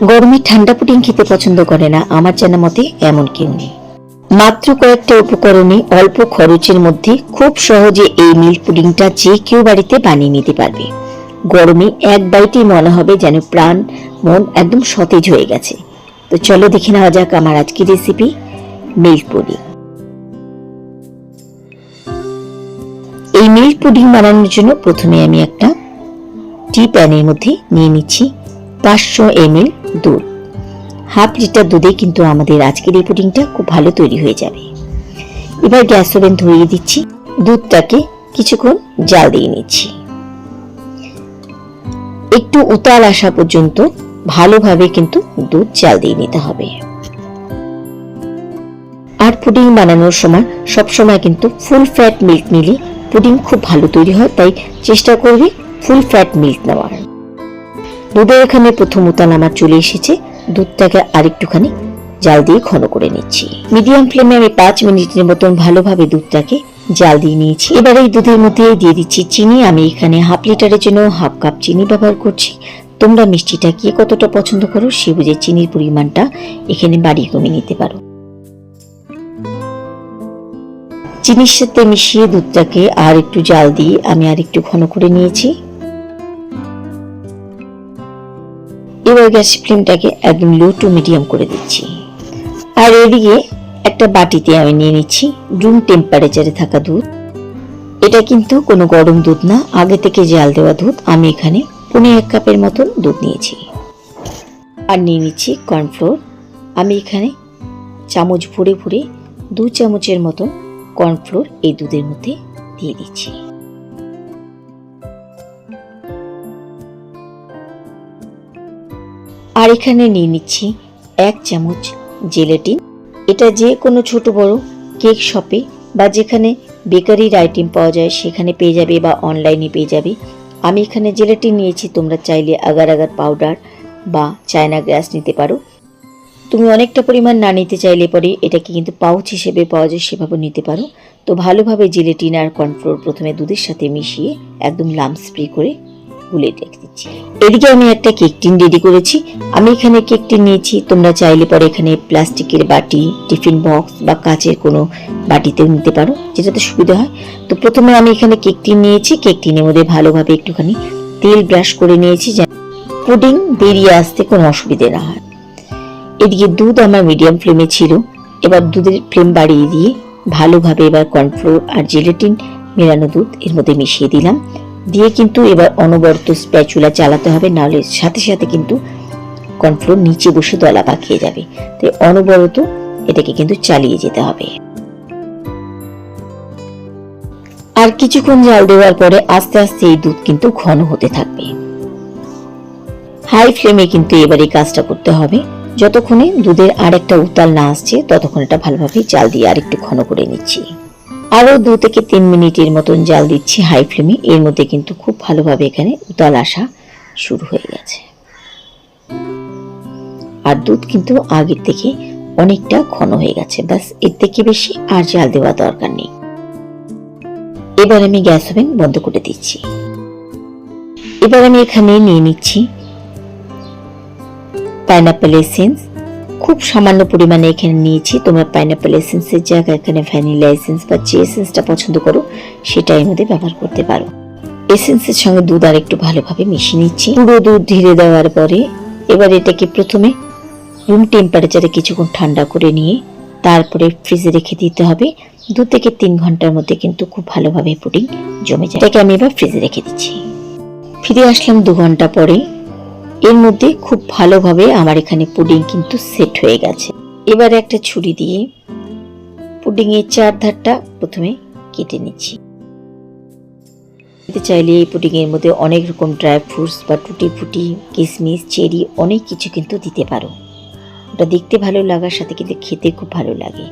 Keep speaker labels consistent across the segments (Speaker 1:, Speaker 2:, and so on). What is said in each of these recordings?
Speaker 1: গরমে ঠান্ডা পুডিং খেতে পছন্দ করে না, আমার জানা মতে এমন কেউ নেই। মাত্র কয়েকটা উপকরণে অল্প খরচের মধ্যে খুব সহজে এই মিল্ক পুডিংটা যে কেউ বাড়িতে বানিয়ে নিতে পারবে। গরমে এক বাইটেই মনে হবে যেন প্রাণ, মন একদম সতেজ হয়ে গেছে। তো চলো দেখে নেওয়া যাক আমার আজকের রেসিপি মিল্ক পুডিং। এই মিল্ক পুডিং বানানোর জন্য প্রথমে আমি একটা টি প্যানের মধ্যে নিয়ে নিচ্ছি। পাঁচশো এমএল দুধ হাফ লিটার দুধে কিন্তু আমাদের আজকের এই পুডিংটা খুব ভালো তৈরি হয়ে যাবে। এবার গ্যাস ওভেন ধরিয়ে দিচ্ছি। দুধটাকে কিছুক্ষণ জাল দিয়ে নিচ্ছি। একটু উতাল আসা পর্যন্ত ভালোভাবে কিন্তু দুধ জাল দিয়ে নিতে হবে। আর পুডিং বানানোর সময় সব সময় কিন্তু ফুল ফ্যাট মিল্ক নিলে পুডিং খুব ভালো তৈরি হয়, তাই চেষ্টা করবে ফুল ফ্যাট মিল্ক নেওয়ার। দুধের এখানে প্রথম উতান আমার চলে এসেছে। দুধটাকে আরেকটুখানি জাল দিয়ে ঘন করে নিচ্ছি। মিডিয়াম ফ্লেমে আমি পাঁচ মিনিটের মতন ভালোভাবে দুধটাকে জাল দিয়ে নিয়েছি। এবার এই দুধের মধ্যে দিয়ে দিচ্ছি চিনি। আমি এখানে হাফ লিটারের জন্য হাফ কাপ চিনি ব্যবহার করছি। তোমরা মিষ্টিটা কে কতটা পছন্দ করো সে বুঝে চিনির পরিমাণটা এখানে বাড়িয়ে কমিয়ে নিতে পারো। চিনির সাথে মিশিয়ে দুধটাকে আর একটু জাল দিয়ে আমি আর একটু ঘন করে নিয়েছি। এবার গ্যাস ফ্লেমটাকে একদম লো টু মিডিয়াম করে দিচ্ছি। আর এদিকে একটা বাটিতে আমি নিয়ে নিচ্ছি রুম টেম্পারেচারে থাকা দুধ। এটা কিন্তু কোনো গরম দুধ না, আগে থেকে জাল দেওয়া দুধ। আমি এখানে পনে এক কাপের মতন দুধ নিয়েছি। আর নিয়ে নিচ্ছি কর্নফ্লোর আমি এখানে চামচ ভরে ভরে দু চামচের মতন কর্নফ্লোর এই দুধের মধ্যে দিয়ে দিচ্ছি। আর এখানে নিয়ে নিচ্ছি এক চামচ জেলেটিন। এটা যে কোনো ছোট বড় কেক শপে বা যেখানে বেকারির আইটেম পাওয়া যায় সেখানে পেয়ে যাবে বা অনলাইনে পেয়ে যাবে। আমি এখানে জেলেটিন নিয়েছি, তোমরা চাইলে আগার আগার পাউডার বা চায়না গ্রাস নিতে পারো। তুমি অনেকটা পরিমাণ না নিতে চাইলে পরে এটাকে কিন্তু পাউচ হিসেবে পাওয়া যায় সেভাবে নিতে পারো। তো ভালোভাবে জিলেটিন আর কর্নফ্লোর প্রথমে দুধের সাথে মিশিয়ে একদম লাম স্প্রে করে গুলে দিচ্ছি এদিকে আমি একটা কেক টিন রেডি করেছি। আমি এখানে কেক টিন নিয়েছি। তোমরা চাইলে পরে এখানে প্লাস্টিকের বাটি, টিফিন বক্স বা কাচের কোনো বাটিতেও নিতে পারো যেটাতে সুবিধা হয়। তো প্রথমে আমি এখানে কেক টিন নিয়েছি। কেক টিনের মধ্যে ভালোভাবে একটুখানি তেল ব্রাশ করে নিয়েছি যেন পুডিং বেরিয়ে আসতে কোনো অসুবিধে না হয়। এদিকে দুধ আমার মিডিয়াম ফ্লেমে ছিল। এবার দুধের ফ্লেম বাড়িয়ে দিয়ে ভালোভাবে এবার কর্নফ্লোর আর জেলেটিন মেলানো দুধ এর মধ্যে মিশিয়ে দিলাম। দিয়ে কিন্তু এবার অনবরত স্প্যাচুলা চালাতে হবে, নাহলে সাথে সাথে কিন্তু কর্নফ্লোর নিচে বসে দলা পাকিয়ে যাবে। তাই অনবরত এটাকে কিন্তু চালিয়ে যেতে হবে। আর কিছুক্ষণ জাল দেওয়ার পরে আস্তে আস্তে এই দুধ কিন্তু ঘন হতে থাকবে। হাই ফ্লেমে কিন্তু এবার এই কাজটা করতে হবে। যতক্ষণে দুধের আর একটা উতাল না আসছে, ততক্ষণ এটা ভালোভাবে জাল দিয়ে আর একটু ঘন করে নিচ্ছি। আরও দু থেকে তিন মিনিটের মতন জাল দিচ্ছি হাই ফ্লেমে এর মধ্যে কিন্তু খুব ভালোভাবে এখানে উতাল আসা শুরু হয়ে গেছে। আর দুধ কিন্তু আগের থেকে অনেকটা ঘন হয়ে গেছে। ব্যাস, এর থেকে বেশি আর জাল দেওয়া দরকার নেই। এবার আমি গ্যাস ওভেন বন্ধ করে দিচ্ছি। এবার আমি এখানে নিয়ে নিচ্ছি পাইনাপেল এসেন্স খুব সামান্য পরিমাণে এখানে নিয়েছি। তোমরা পাইনাপেল এসেন্সের জায়গায় এখানে ভ্যানিলা এসেন্স বা যে এসেন্সটা পছন্দ করো সেটা এর মধ্যে ব্যবহার করতে পারো। এসেন্সের সঙ্গে দুধ আর একটু ভালোভাবে মিশিয়ে নিচ্ছি। পুরো দুধ ধীরে দেওয়ার পরে এবার এটাকে প্রথমে রুম টেম্পারেচারে কিছুক্ষণ ঠান্ডা করে নিয়ে, তারপরে ফ্রিজে রেখে দিতে হবে। দু থেকে তিন ঘণ্টার মধ্যে কিন্তু খুব ভালোভাবে পুডিং জমে যায়। এটাকে আমি এবার ফ্রিজে রেখে দিচ্ছি। ফিরে আসলাম দু ঘণ্টা পরে। এর মধ্যে খুব ভালোভাবে আমার এখানে পুডিং কিন্তু সেট হয়ে গেছে। এবারে একটা ছুরি দিয়ে পুডিং এর চার ধারটা প্রথমে কেটে নিচ্ছি। চাইলে এই পুডিং এর মধ্যে অনেক রকম ড্রাই ফ্রুটস বা টুটি ফুটি কিশমিশ চেরি অনেক কিছু কিন্তু দিতে পারো। ওটা দেখতে ভালো লাগার সাথে কিন্তু খেতে খুব ভালো লাগে।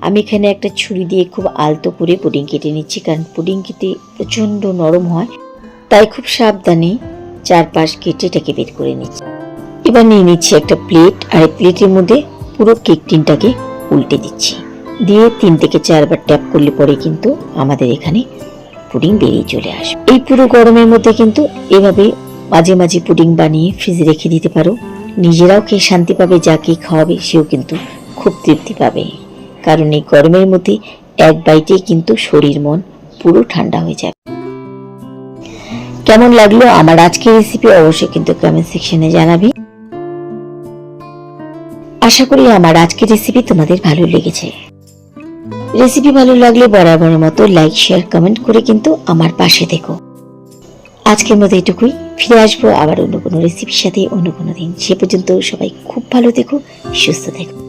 Speaker 1: আমি এখানে একটা ছুরি দিয়ে খুব আলতো করে পুডিং কেটে নিচ্ছি, কারণ পুডিং খেতে প্রচণ্ড নরম হয়। তাই খুব সাবধানে চারপাশ কেটে এটাকে বের করে নিচ্ছি। এবার নিয়ে নিচ্ছি একটা প্লেট আর এই প্লেটের মধ্যে পুরো কেক টিনটাকে উল্টে দিচ্ছি। দিয়ে তিন থেকে চারবার ট্যাপ করলে পরে কিন্তু আমাদের এখানে পুডিং বেরিয়ে চলে আসবে। এই পুরো গরমের মধ্যে কিন্তু এভাবে মাঝে মাঝে পুডিং বানিয়ে ফ্রিজে রেখে দিতে পারো। নিজেরাও খেয়ে শান্তি পাবে যাকে খাওয়াবে সেও কিন্তু খুব তৃপ্তি পাবে। কারণ এই গরমের মধ্যে এক বাইটেই কিন্তু শরীর মন পুরো ঠান্ডা হয়ে যাবে। কেমন লাগল আমার আজকের রেসিপি অবশ্যই কিন্তু কমেন্ট সেকশনে জানাবি। আশা করি আমার আজকের রেসিপি তোমাদের ভালো লেগেছে। রেসিপি ভালো লাগলে বরাবরের মতো লাইক শেয়ার কমেন্ট করে কিন্তু আমার পাশে থেকো। আজকের মতো এটুকুই। ফিরে আসব আবার অন্য কোনো রেসিপির সাথে অন্য কোনো দিন। সে পর্যন্ত সবাই খুব ভালো দেখো সুস্থ থেকো।